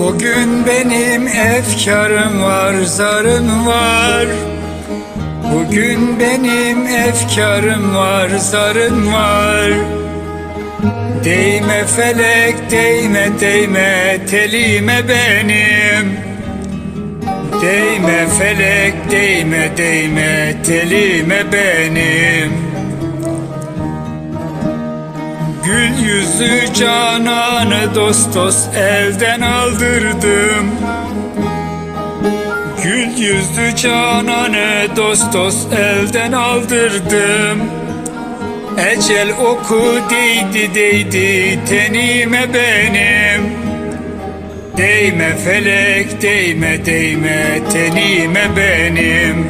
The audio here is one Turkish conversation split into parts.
Bugün benim efkarım var, zarım var. Bugün benim efkarım var, zarım var. Değme felek, değme, değme, telime benim. Değme felek, değme, değme, telime benim. Gül yüzlü cananı dost dost elden aldırdım. Gül yüzlü cananı dost dost elden aldırdım. Ecel oku değdi değdi tenime benim. Değme felek değme değme tenime benim.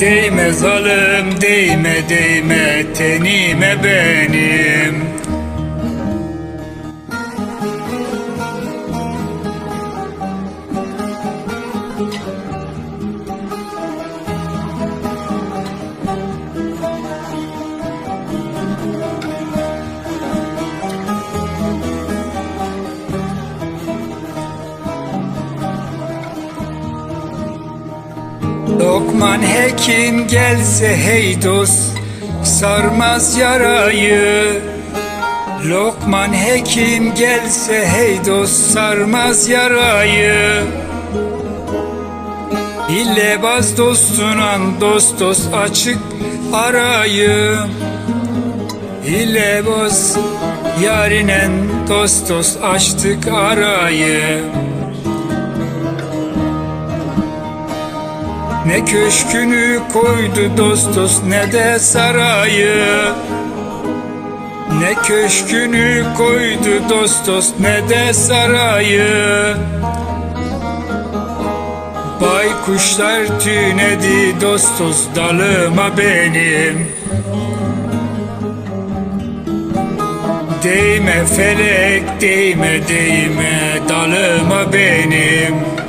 Değme zalim değme değme tenime benim. Lokman hekim gelse hey dost sarmaz yarayı. Lokman hekim gelse hey dost sarmaz yarayı. İllebaz dostunan dost dost açık arayı. İllebaz yarinen dost dost açtık arayı Ne köşkünü koydu dost ne de sarayı. Ne köşkünü koydu dost ne de sarayı. Baykuşlar tünedi dost dost dalıma benim. Değme felek değme değme dalıma benim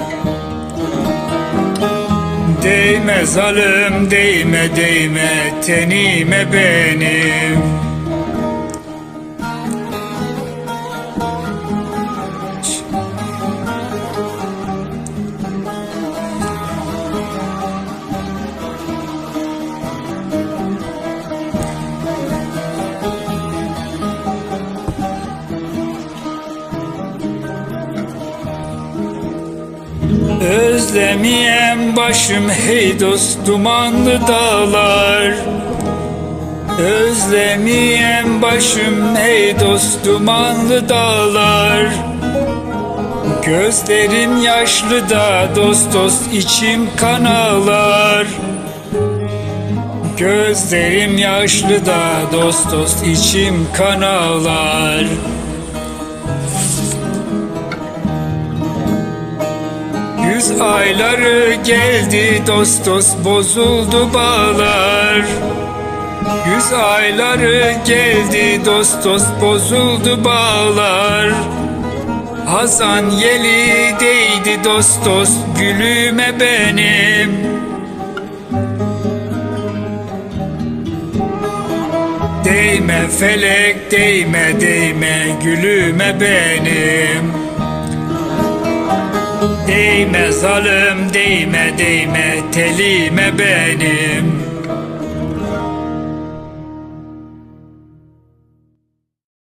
Değme zalim değme değme tenime benim Özlemeyen başım hey dost dumanlı dağlar. Özlemeyen başım hey dost dumanlı dağlar. Gözlerim yaşlı da dost dost içim kan ağlar. Gözlerim yaşlı da dost dost içim kan Yüz ayları geldi dost dost bozuldu bağlar. Yüz ayları geldi dost dost bozuldu bağlar. Hazan yeli değdi dost dost gülüme benim. Değme felek değme değme gülüme benim Değme zalim değme değme telime benim